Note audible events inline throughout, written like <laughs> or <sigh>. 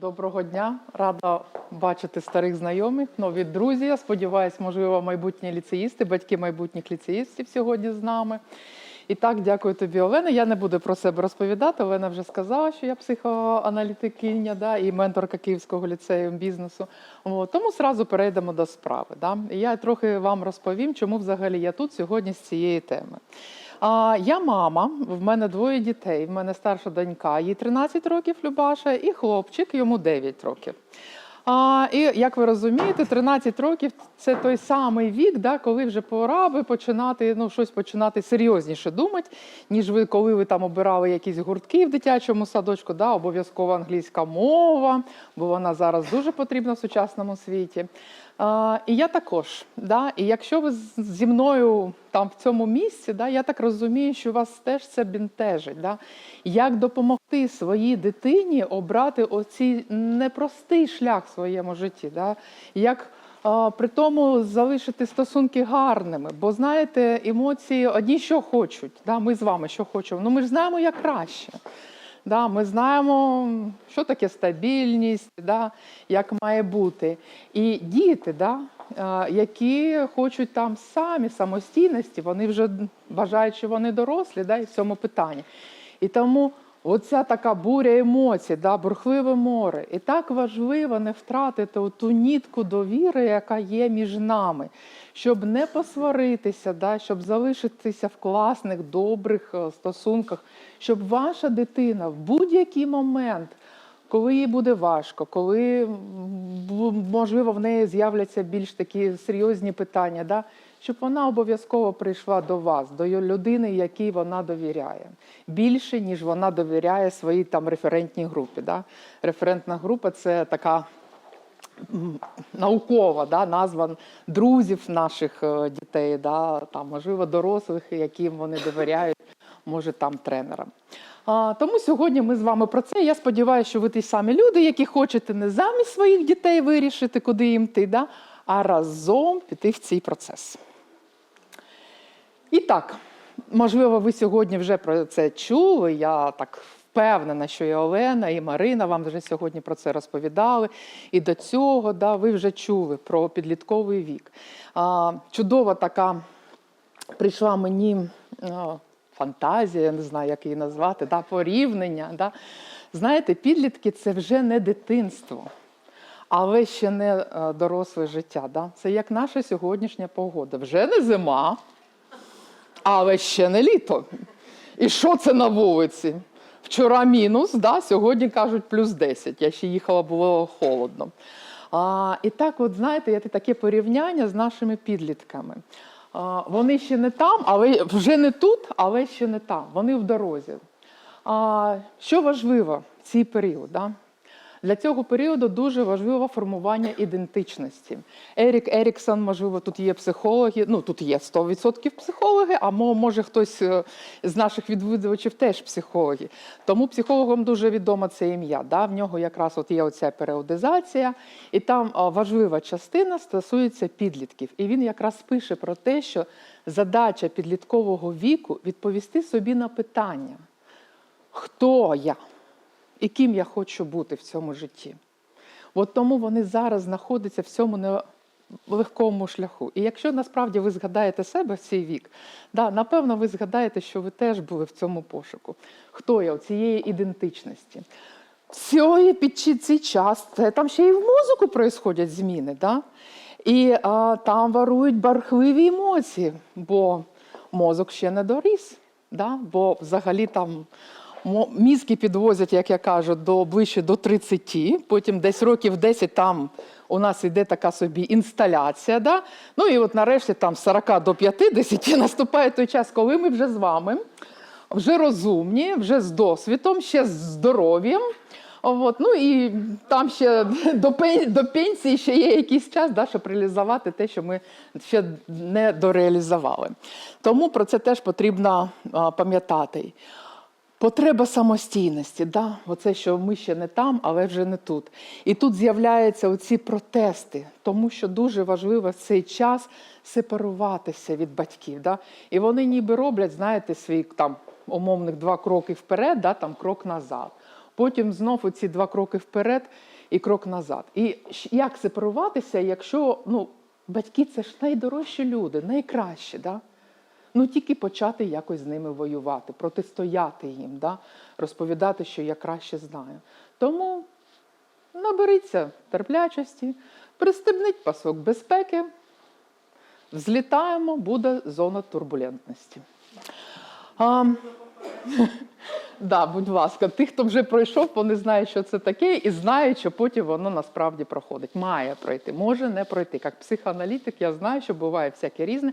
Доброго дня, рада бачити старих знайомих, нові друзі. Я сподіваюся, можливо, майбутні ліцеїсти, батьки майбутніх ліцеїстів сьогодні з нами. І так, дякую тобі, Олена. Я не буду про себе розповідати. Олена вже сказала, що я психоаналітикиня да, і менторка Київського ліцею бізнесу. Тому зразу перейдемо до справи. Да. І Я трохи вам розповім, чому взагалі я тут сьогодні з цієї теми. А, я мама, в мене двоє дітей. В мене старша донька, їй 13 років Любаша, і хлопчик, йому 9 років. А, і як ви розумієте, 13 років це той самий вік, да, коли вже пора би починати ну, щось починати серйозніше думати, ніж ви, коли ви там обирали якісь гуртки в дитячому садочку, да, обов'язково англійська мова, бо вона зараз дуже потрібна в сучасному світі. І я також. Да, і якщо ви зі мною там в цьому місці, да, я так розумію, що вас теж це бентежить. Да? Як допомогти своїй дитині обрати оцей непростий шлях в своєму житті? Да? Як при тому залишити стосунки гарними? Бо знаєте, емоції одні що хочуть. Да? Ми з вами що хочемо. Ну ми ж знаємо, як краще. Да, ми знаємо, що таке стабільність, да, як має бути. І діти, да, е, які хочуть там самі самостійності, вони вже вважають, що вони дорослі да, і в цьому питанні. І тому оця така буря емоцій, да, бурхливе море. І так важливо не втратити ту нітку довіри, яка є між нами, щоб не посваритися, да, щоб залишитися в класних, добрих е, стосунках, щоб ваша дитина в будь-який момент. Коли їй буде важко, коли можливо в неї з'являться більш такі серйозні питання, да? Щоб вона обов'язково прийшла до вас, до людини, якій вона довіряє, більше ніж вона довіряє своїй там референтній групі. Да? Референтна група це така наукова да, назва друзів наших е, дітей, да, там, можливо, дорослих, яким вони довіряють, може там тренерам. А, тому сьогодні ми з вами про це. Я сподіваюся, що ви ті самі люди, які хочете не замість своїх дітей вирішити, куди їм йти, да, а разом піти в цей процес. І так, можливо, ви сьогодні вже про це чули. Я так впевнена, що і Олена, і Марина вам вже сьогодні про це розповідали. І до цього да, ви вже чули про підлітковий вік. А, чудова така прийшла мені фантазія, я не знаю, як її назвати, да, порівняння. Да. Знаєте, підлітки це вже не дитинство. Але ще не е, доросле життя. Да? Це як наша сьогоднішня погода. Вже не зима, але ще не літо. І що це на вулиці? Вчора мінус, да? сьогодні кажуть плюс 10. Я ще їхала, було холодно. А, і так, от знаєте, є таке порівняння з нашими підлітками. А, вони ще не там, але вже не тут, але ще не там. Вони в дорозі. А, що важливо в цей період? Да? Для цього періоду дуже важливо формування ідентичності. Ерік Еріксон, можливо, тут є психологи, ну тут є 100% психологи, а може хтось е, з наших відвідувачів теж психологи. Тому психологам дуже відомо це ім'я. Да? В нього якраз от є оця періодизація, і там важлива частина стосується підлітків. І він якраз пише про те, що задача підліткового віку відповісти собі на питання: хто я? І ким я хочу бути в цьому житті. От тому вони зараз знаходяться в цьому нелегкому шляху. І якщо насправді ви згадаєте себе в цей вік, да, напевно, ви згадаєте, що ви теж були в цьому пошуку. Хто я у цієї ідентичності? Всього під цей час це там ще і в мозку происходять зміни. Да? І а, там варують бархливі емоції, бо мозок ще не доріс. Да? Бо взагалі там мізки підвозять, як я кажу, до ближче до 30, потім десь років 10 там у нас йде така собі інсталяція. Да? Ну і от нарешті там з 40 до 50 <laughs> наступає той час, коли ми вже з вами, вже розумні, вже з досвідом, ще з здоров'ям. От, ну і там ще <laughs> до, до пенсії ще є якийсь час, да, щоб реалізувати те, що ми ще не дореалізували. Тому про це теж потрібно пам'ятати. Потреба самостійності, да? оце, що ми ще не там, але вже не тут. І тут з'являються оці протести, тому що дуже важливо в цей час сепаруватися від батьків. Да? І вони ніби роблять, знаєте, свій там умовних два кроки вперед, да? там крок назад. потім знов ці два кроки вперед і крок назад. І як сепаруватися, якщо ну, батьки це ж найдорожчі люди, найкращі. Да? Ну тільки почати якось з ними воювати, протистояти їм, да? розповідати, що я краще знаю. Тому наберіться терплячості, пристебніть пасок безпеки, взлітаємо, буде зона турбулентності. А, <laughs> да, будь ласка, тих, хто вже пройшов, вони знають, що це таке, і знають, що потім воно насправді проходить. Має пройти, може не пройти. Як психоаналітик, я знаю, що буває всяке різне.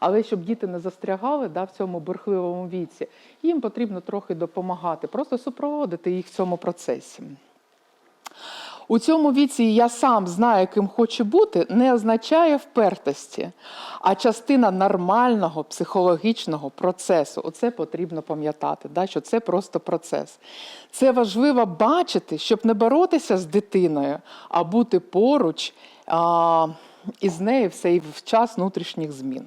Але щоб діти не застрягали да, в цьому бурхливому віці, їм потрібно трохи допомагати, просто супроводити їх в цьому процесі. У цьому віці я сам знаю, ким хочу бути, не означає впертості, а частина нормального психологічного процесу. Оце потрібно пам'ятати, да, що це просто процес. Це важливо бачити, щоб не боротися з дитиною, а бути поруч а, із нею в цей в час внутрішніх змін.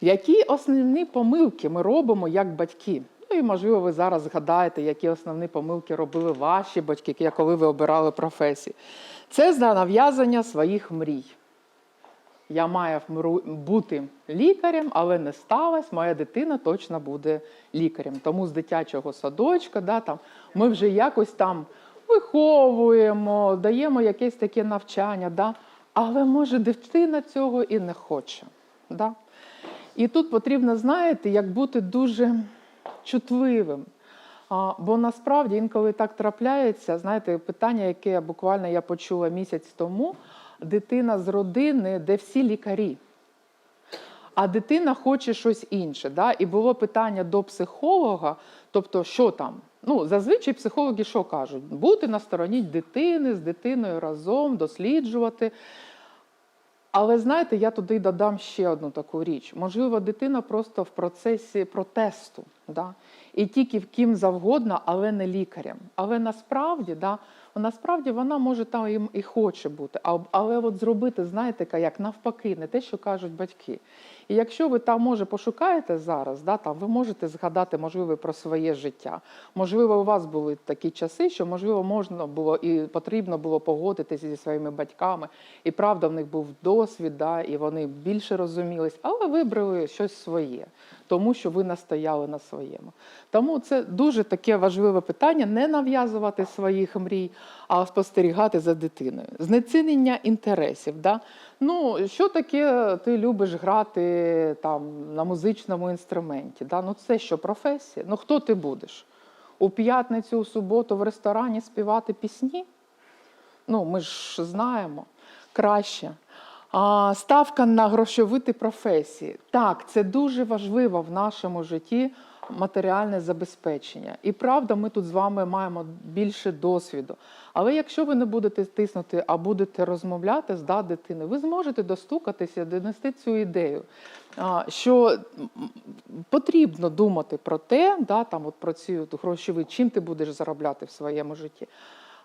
Які основні помилки ми робимо як батьки? Ну і можливо, ви зараз згадаєте, які основні помилки робили ваші батьки, коли ви обирали професію. Це за нав'язання своїх мрій. Я маю бути лікарем, але не сталося, моя дитина точно буде лікарем. Тому з дитячого садочка да, там, ми вже якось там виховуємо, даємо якесь таке навчання. Да? Але може дитина цього і не хоче. Да? І тут потрібно, знаєте, як бути дуже чутливим. А, бо насправді інколи так трапляється, знаєте, питання, яке буквально я почула місяць тому, дитина з родини, де всі лікарі. А дитина хоче щось інше. Да? І було питання до психолога, тобто, що там? Ну, зазвичай психологи що кажуть? Бути на стороні дитини, з дитиною разом, досліджувати. Але знаєте, я туди додам ще одну таку річ. Можливо, дитина просто в процесі протесту, да? і тільки в ким завгодно, але не лікарем. Але насправді, да, насправді вона може там їм і хоче бути. А- Але от зробити, знаєте, як навпаки, не те, що кажуть батьки. І якщо ви там, може, пошукаєте зараз, да, там, ви можете згадати, можливо, про своє життя. Можливо, у вас були такі часи, що, можливо, можна було і потрібно було погодитися зі своїми батьками. І правда, в них був досвід, да, і вони більше розумілись, але вибрали щось своє, тому що ви настояли на своєму. Тому це дуже таке важливе питання: не нав'язувати своїх мрій, а спостерігати за дитиною. Знецінення інтересів. Да? Ну, що таке ти любиш грати там на музичному інструменті? Да? Ну, це що, професія? Ну хто ти будеш? У п'ятницю, у суботу в ресторані співати пісні? Ну, ми ж знаємо краще. Ставка на грошовиті професії. Так, це дуже важливо в нашому житті матеріальне забезпечення. І правда, ми тут з вами маємо більше досвіду. Але якщо ви не будете тиснути, а будете розмовляти з да, дитиною, ви зможете достукатися, донести цю ідею, що потрібно думати про те, да, там, от про ці грошові, чим ти будеш заробляти в своєму житті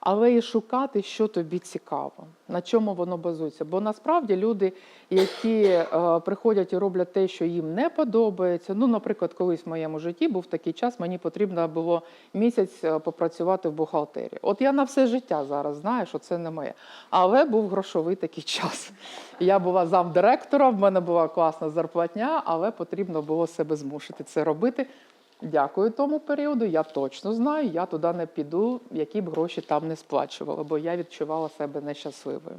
але і шукати, що тобі цікаво, на чому воно базується. Бо насправді люди, які е, приходять і роблять те, що їм не подобається. Ну, наприклад, колись в моєму житті був такий час, мені потрібно було місяць е, попрацювати в бухгалтерії. От я на все життя зараз знаю, що це не моє. Але був грошовий такий <laughs> час. Я була замдиректора, в мене була класна зарплатня, але потрібно було себе змусити це робити. Дякую тому періоду. Я точно знаю, я туди не піду, які б гроші там не сплачувала, бо я відчувала себе нещасливою.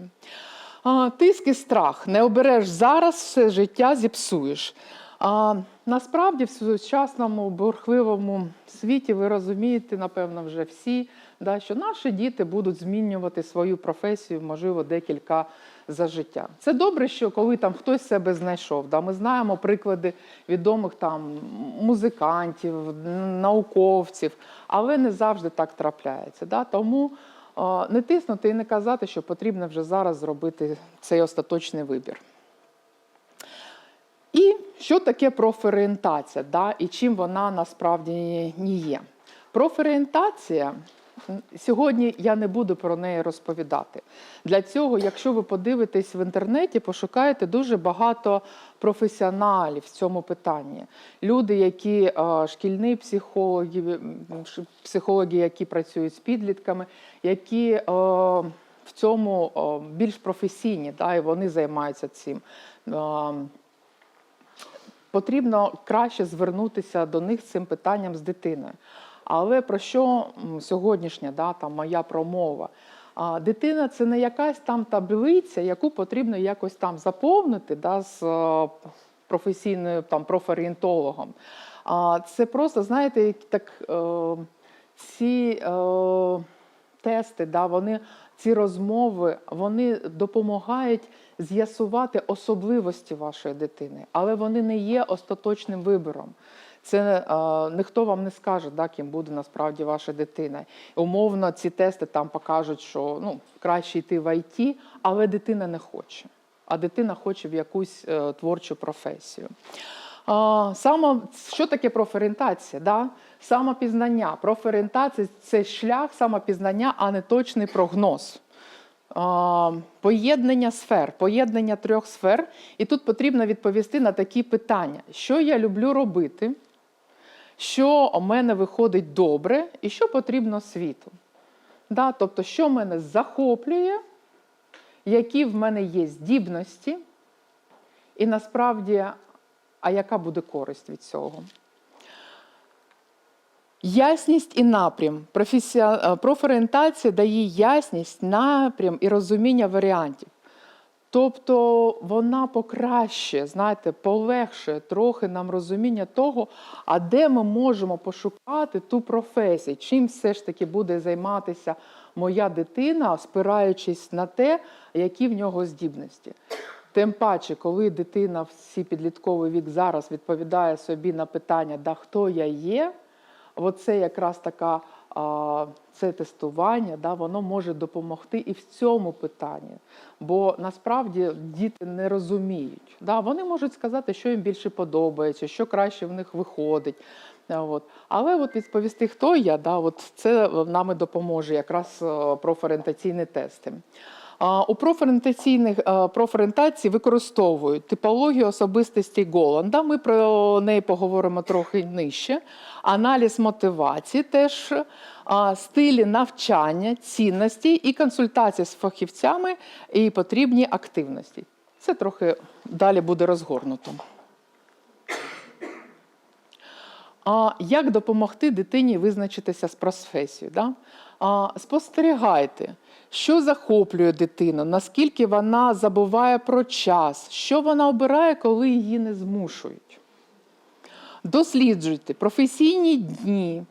А, тиск і страх. Не обереш зараз, все життя зіпсуєш. А, насправді в сучасному бурхливому світі ви розумієте, напевно, вже всі, да, що наші діти будуть змінювати свою професію, можливо, декілька за життя. Це добре, що коли там хтось себе знайшов. Да, ми знаємо приклади відомих там музикантів, науковців, але не завжди так трапляється. Да? Тому е, не тиснути і не казати, що потрібно вже зараз зробити цей остаточний вибір. І що таке профорієнтація, да? і чим вона насправді не є? Профорієнтація сьогодні я не буду про неї розповідати. Для цього, якщо ви подивитесь в інтернеті, пошукаєте дуже багато професіоналів в цьому питанні. Люди, які е, шкільні психологи, психологи, які працюють з підлітками, які е, в цьому е, більш професійні, да, і вони займаються цим. Потрібно краще звернутися до них з цим питанням з дитиною. Але про що сьогоднішня да, там, моя промова? А, дитина це не якась там таблиця, яку потрібно якось там заповнити да, з е, професійною там, профорієнтологом. А, це просто, знаєте, так, е, ці е, тести, да, вони, ці розмови вони допомагають з'ясувати особливості вашої дитини, але вони не є остаточним вибором. Це е, ніхто вам не скаже, да, ким буде насправді ваша дитина. Умовно, ці тести там покажуть, що ну, краще йти в ІТ, але дитина не хоче. А дитина хоче в якусь е, творчу професію. А, саме, що таке профорієнтація? Да? Самопізнання. Профорієнтація це шлях самопізнання, а не точний прогноз. А, Поєднання сфер, поєднання трьох сфер. І тут потрібно відповісти на такі питання: що я люблю робити, що у мене виходить добре, і що потрібно світу. Да? Тобто, що мене захоплює, які в мене є здібності, і насправді, а яка буде користь від цього? Ясність і напрям. Е, Профорієнтація дає ясність, напрям і розуміння варіантів. Тобто вона покращує, знаєте, полегшує трохи нам розуміння того, а де ми можемо пошукати ту професію, чим все ж таки буде займатися моя дитина, спираючись на те, які в нього здібності. Тим паче, коли дитина в цій підлітковий вік зараз відповідає собі на питання, да хто я є, оце якраз така це тестування, да, воно може допомогти і в цьому питанні. Бо насправді діти не розуміють. Да, вони можуть сказати, що їм більше подобається, що краще в них виходить. От. Але от відповісти, хто я, да, от це нами допоможе якраз е, профорієнтаційні тести. У профорієнтаційних е, профорієнтації використовують типологію особистості Голланда. Ми про неї поговоримо трохи нижче. Аналіз мотивації, теж стилі навчання, цінності і консультації з фахівцями і потрібні активності. Це трохи далі буде розгорнуто. А як допомогти дитині визначитися з професією? Да? А, спостерігайте, що захоплює дитину, наскільки вона забуває про час, що вона обирає, коли її не змушують. Досліджуйте професійні дні,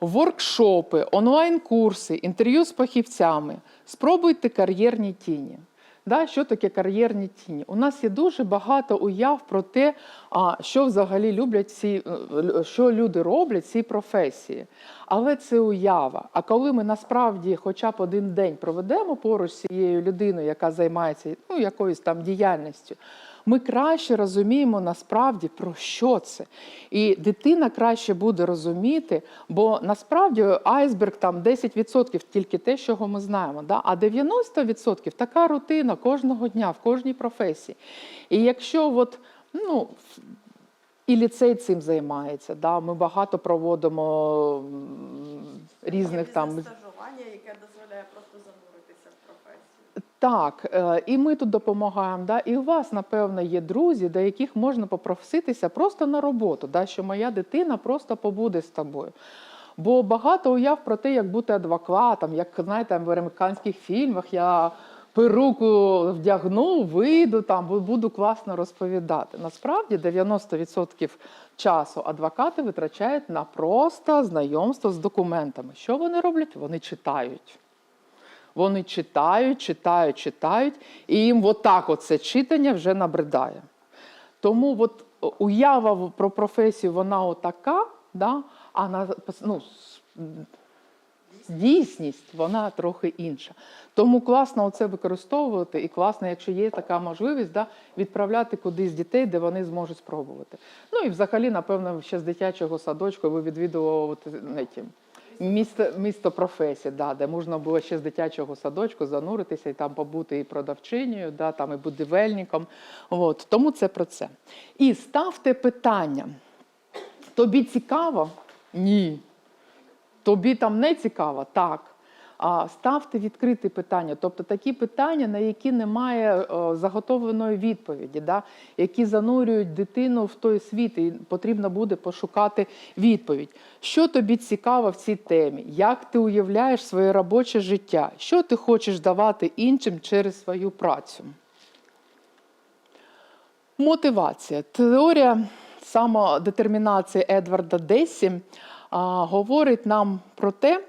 воркшопи, онлайн-курси, інтерв'ю з фахівцями. Спробуйте кар'єрні тіні. Да, що таке кар'єрні тіні? У нас є дуже багато уяв про те, що взагалі люблять ці, е, що люди роблять в цій професії. Але це уява. А коли ми насправді хоча б один день проведемо поруч з цією людиною, яка займається ну, якоюсь там діяльністю, ми краще розуміємо насправді про що це. І дитина краще буде розуміти, бо насправді айсберг там 10% тільки те, чого ми знаємо. Да? А 90% така рутина кожного дня в кожній професії. І якщо от, ну, і ліцей цим займається. Да? Ми багато проводимо різних там. стажування, яке дозволяє просто зануритися в професію. Так, е, і ми тут допомагаємо. Да? І у вас, напевно, є друзі, до яких можна попроситися просто на роботу, да? що моя дитина просто побуде з тобою. Бо багато уяв про те, як бути адвокатом, як знаєте, в американських фільмах я перуку вдягну, вийду там, бу- буду класно розповідати. Насправді 90% часу адвокати витрачають на просто знайомство з документами. Що вони роблять? Вони читають. Вони читають, читають, читають, і їм отак оце читання вже набридає. Тому от уява про професію вона отака, да? а на, ну, дійсність вона трохи інша. Тому класно це використовувати, і класно, якщо є така можливість, да, відправляти кудись дітей, де вони зможуть спробувати. Ну і взагалі, напевно, ще з дитячого садочку ви відвідували ті, Місто, місто професії, да, де можна було ще з дитячого садочку зануритися і там побути і продавчинею, да, там і будівельником. От, тому це про це. І ставте питання. Тобі цікаво? Ні. Тобі там не цікаво? Так. А ставте відкриті питання, тобто такі питання, на які немає е, заготовленої відповіді, да? які занурюють дитину в той світ, і потрібно буде пошукати відповідь. Що тобі цікаво в цій темі? Як ти уявляєш своє робоче життя? Що ти хочеш давати іншим через свою працю? Мотивація. Теорія самодетермінації Едварда Десі а, говорить нам про те,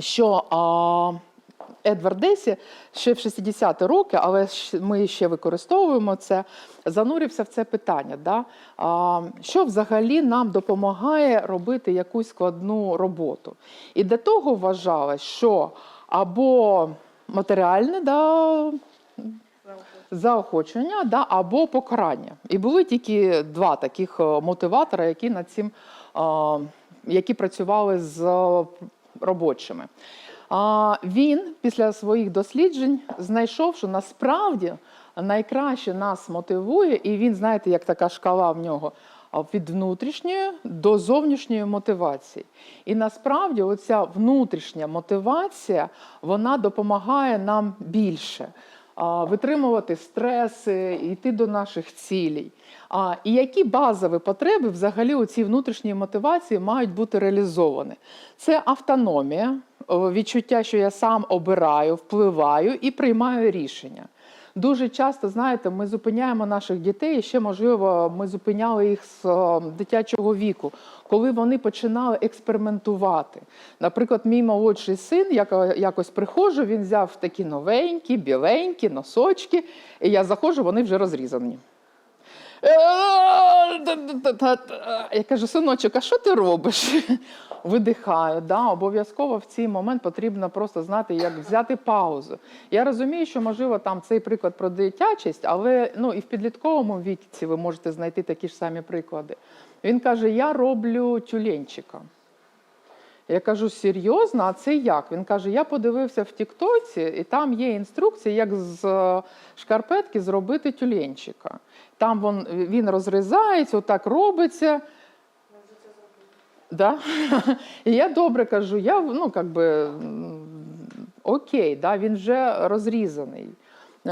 що а, Едвард Десі ще в 60-ті роки, але ми ще використовуємо це, занурився в це питання. Да? А, що взагалі нам допомагає робити якусь складну роботу? І для того вважалось, що або матеріальне да, заохочення да, або покарання. І були тільки два таких е, мотиватора, які над цим е, які працювали з робочими. А, Він після своїх досліджень знайшов, що насправді найкраще нас мотивує, і він, знаєте, як така шкала в нього від внутрішньої до зовнішньої мотивації. І насправді оця внутрішня мотивація вона допомагає нам більше витримувати стреси, йти до наших цілей. А, і які базові потреби взагалі у цій внутрішній мотивації мають бути реалізовані? Це автономія, відчуття, що я сам обираю, впливаю і приймаю рішення. Дуже часто, знаєте, ми зупиняємо наших дітей, і ще можливо, ми зупиняли їх з е, дитячого віку, коли вони починали експериментувати. Наприклад, мій молодший син, я якось приходжу, він взяв такі новенькі, біленькі носочки, і я заходжу, вони вже розрізані. Я кажу, синочок, а що ти робиш? Видихаю. Да, обов'язково в цей момент потрібно просто знати, як взяти паузу. Я розумію, що можливо там цей приклад про дитячість, але ну і в підлітковому віці ви можете знайти такі ж самі приклади. Він каже: Я роблю тюленчика. Я кажу, серйозно, а це як? Він каже: я подивився в Тіктоці, і там є інструкція, як з е, шкарпетки зробити тюленчика. Там він, він розрізається, отак робиться. Да? І <laughs> я добре кажу, я ну, как би, окей, да, він вже розрізаний.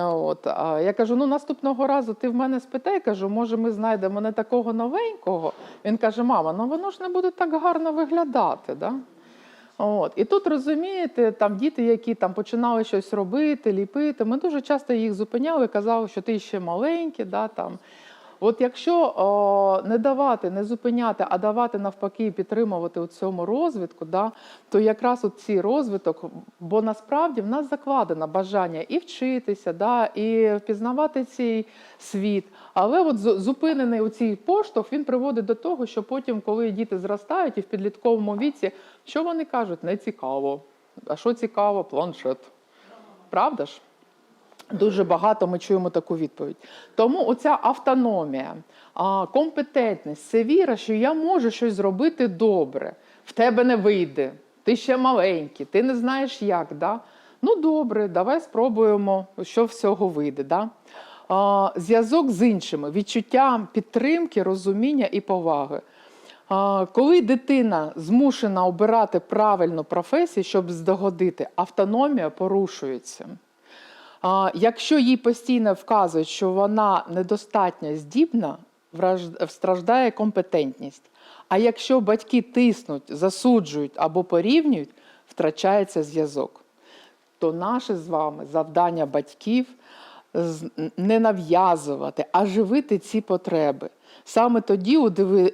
От. А я кажу: ну наступного разу ти в мене спитай, кажу, може, ми знайдемо не такого новенького. Він каже: мама, ну воно ж не буде так гарно виглядати. Да? От. І тут розумієте, там діти, які там починали щось робити, ліпити, ми дуже часто їх зупиняли, казали, що ти ще маленький. Да, там. От якщо о, не давати, не зупиняти, а давати навпаки, підтримувати у цьому розвитку, да, то якраз от цей розвиток, бо насправді в нас закладено бажання і вчитися, да, і впізнавати цей світ. Але от зупинений у цій поштовх він приводить до того, що потім, коли діти зростають і в підлітковому віці, що вони кажуть? Не цікаво. А що цікаво? Планшет. Правда ж? Дуже багато ми чуємо таку відповідь. Тому оця автономія, компетентність це віра, що я можу щось зробити добре. В тебе не вийде. Ти ще маленький, ти не знаєш як. Да? Ну добре, давай спробуємо, що з цього вийде. Да? Зв'язок з іншими, відчуття підтримки, розуміння і поваги. Коли дитина змушена обирати правильну професію, щоб здогодити, автономія порушується. Якщо їй постійно вказують, що вона недостатньо здібна, страждає компетентність. А якщо батьки тиснуть, засуджують або порівнюють, втрачається зв'язок. То наше з вами завдання батьків не нав'язувати, а живити ці потреби. Саме тоді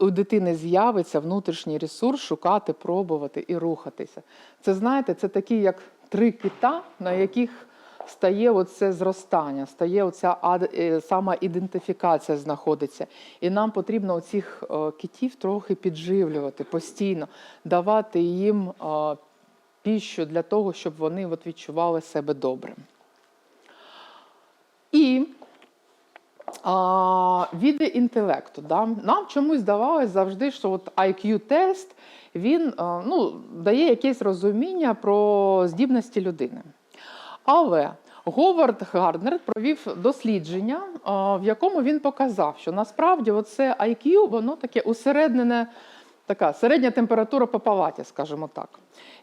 у дитини з'явиться внутрішній ресурс шукати, пробувати і рухатися. Це знаєте, це такі як три кита, на яких стає оце зростання, стає оця е, самоідентифікація знаходиться. І нам потрібно оцих е, китів трохи підживлювати постійно, давати їм е, піщу для того, щоб вони от відчували себе добре. І а, види інтелекту. Да? Нам чомусь здавалось завжди, що от IQ-тест він ну, дає якесь розуміння про здібності людини. Але Говард Гарднер провів дослідження, в якому він показав, що насправді це IQ, воно таке усереднене, така середня температура по палаті, скажімо так.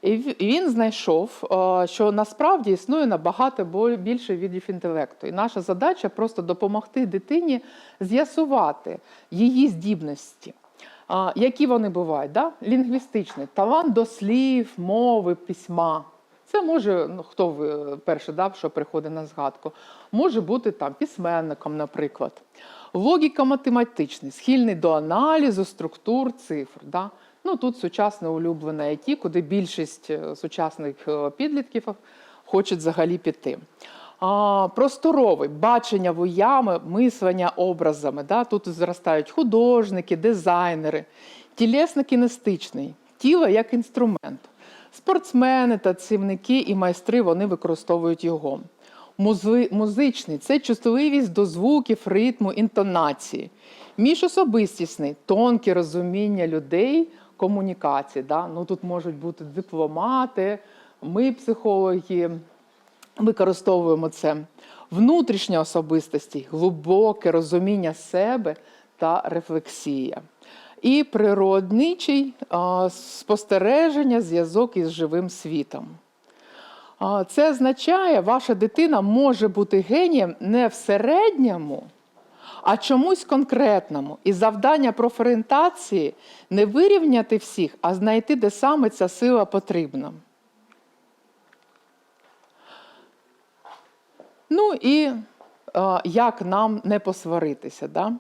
І він знайшов, що насправді існує набагато більше видів інтелекту. І наша задача просто допомогти дитині з'ясувати її здібності. Які вони бувають? Да? Лінгвістичний талант до слів, мови, письма. Це може, ну хто ви перший дав, що приходить на згадку, може бути там письменником, наприклад. Логіка математичний, схильний до аналізу структур цифр. Да? Ну тут сучасне улюблене IT, куди більшість е, сучасних е, підлітків хочуть взагалі піти. А, просторовий бачення воями, мислення образами. Да? Тут зростають художники, дизайнери, тілесно-кінестичний, тіло як інструмент. Спортсмени, танцівники і майстри вони використовують його. Музи, музичний це чутливість до звуків, ритму, інтонації. Міжособистісний тонке розуміння людей, комунікації. Да? Ну, тут можуть бути дипломати, ми, психологи, використовуємо це. Внутрішня особистості, глибоке розуміння себе та рефлексія. І природничий спостереження, зв'язок із живим світом. Це означає, ваша дитина може бути генієм не в середньому, а чомусь конкретному. І завдання профорієнтації не вирівняти всіх, а знайти, де саме ця сила потрібна. Ну і як нам не посваритися. Да?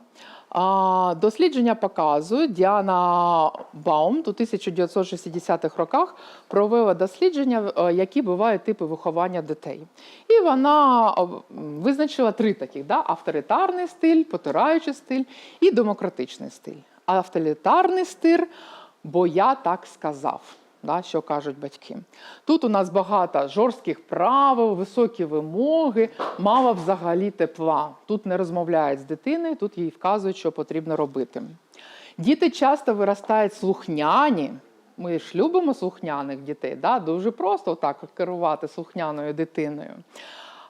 Дослідження показують, Діана Баум у 1960-х роках провела дослідження, е, які бувають типи виховання дітей. І вона е, визначила три таких: да? авторитарний стиль, потираючий стиль і демократичний стиль. Авторитарний стиль, бо я так сказав да, що кажуть батьки. Тут у нас багато жорстких правил, високі вимоги, мало взагалі тепла. Тут не розмовляють з дитиною, тут їй вказують, що потрібно робити. Діти часто виростають слухняні. Ми ж любимо слухняних дітей, да? дуже просто так керувати слухняною дитиною.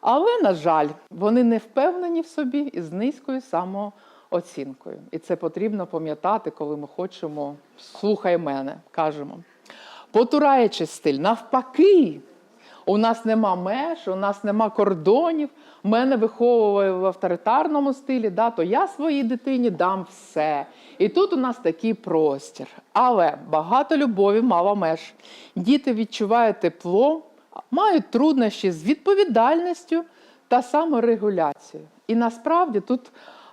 Але, на жаль, вони не впевнені в собі і з низькою самооцінкою. І це потрібно пам'ятати, коли ми хочемо слухай мене, кажемо. Потураючий стиль, навпаки, у нас нема меж, у нас нема кордонів. Мене виховували в авторитарному стилі, да, то я своїй дитині дам все. І тут у нас такий простір. Але багато любові, мало меж. Діти відчувають тепло, мають труднощі з відповідальністю та саморегуляцією. І насправді тут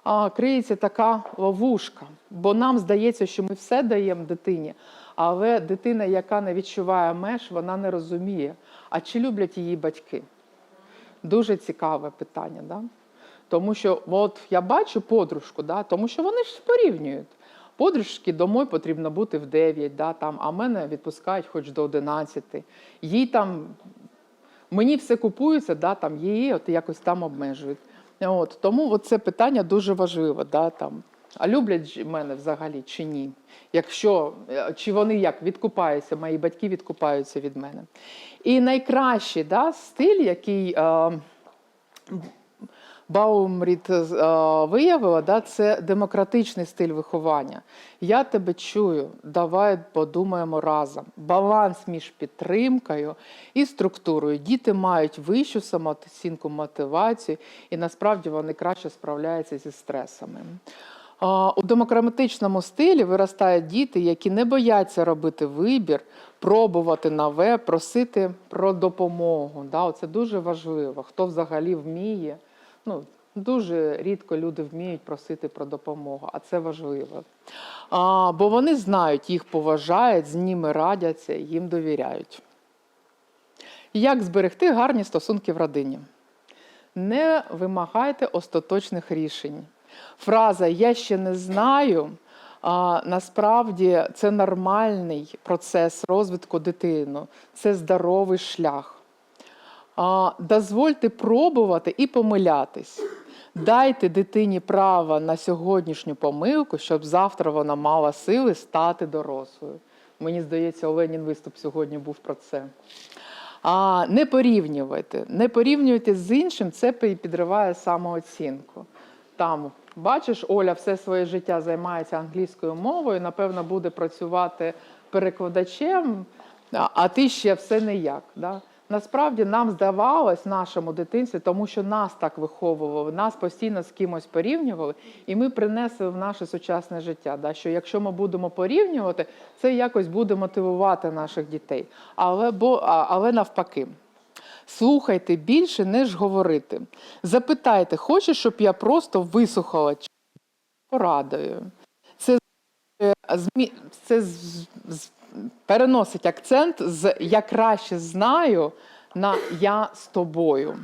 а, криється така ловушка, бо нам здається, що ми все даємо дитині. Але дитина, яка не відчуває меж, вона не розуміє, а чи люблять її батьки. Дуже цікаве питання. Да? Тому що от я бачу подружку, да? тому що вони ж порівнюють. Подружки домой потрібно бути в 9, да, там, а мене відпускають хоч до 11. Їй там, мені все купується, да, там, її от якось там обмежують. От, тому це питання дуже важливе. Да, там. А люблять мене взагалі чи ні? Якщо е, чи вони як відкупаються, мої батьки відкупаються від мене. І найкращий да, стиль, який е, Баумріт е, виявила, да, це демократичний стиль виховання. Я тебе чую, давай подумаємо разом. Баланс між підтримкою і структурою. Діти мають вищу самооцінку, мотивацію, і насправді вони краще справляються зі стресами. У демократичному стилі виростають діти, які не бояться робити вибір, пробувати нове, просити про допомогу. Це дуже важливо. Хто взагалі вміє. Ну, Дуже рідко люди вміють просити про допомогу, а це важливо. Бо вони знають, їх поважають, з ними радяться, їм довіряють. Як зберегти гарні стосунки в родині? Не вимагайте остаточних рішень. Фраза Я ще не знаю. А, насправді це нормальний процес розвитку дитини, це здоровий шлях. А, дозвольте пробувати і помилятись. Дайте дитині право на сьогоднішню помилку, щоб завтра вона мала сили стати дорослою. Мені здається, Оленін виступ сьогодні був про це. А не порівнювайте. Не порівнюйте з іншим, це підриває самооцінку. Там, бачиш, Оля все своє життя займається англійською мовою, напевно, буде працювати перекладачем, а ти ще все ніяк. Да? Насправді нам здавалось нашому дитинстві, тому що нас так виховували, нас постійно з кимось порівнювали, і ми принесли в наше сучасне життя. Да? Що якщо ми будемо порівнювати, це якось буде мотивувати наших дітей. Але, бо, але навпаки. Слухайте більше, ніж говорити. Запитайте, хочеш, щоб я просто висухала чи порадою. Це, це переносить акцент з я краще знаю на я з тобою.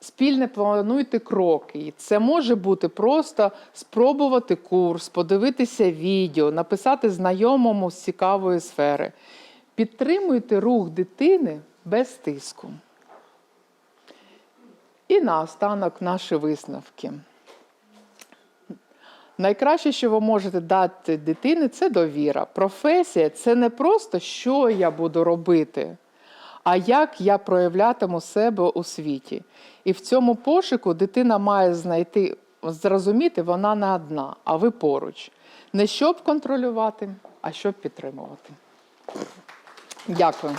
Спільне плануйте кроки. Це може бути просто спробувати курс, подивитися відео, написати знайомому з цікавої сфери. Підтримуйте рух дитини без тиску. І наостанок наші висновки. Найкраще, що ви можете дати дитині, це довіра. Професія це не просто що я буду робити, а як я проявлятиму себе у світі. І в цьому пошуку дитина має знайти, зрозуміти, вона не одна, а ви поруч. Не щоб контролювати, а щоб підтримувати. Дякую.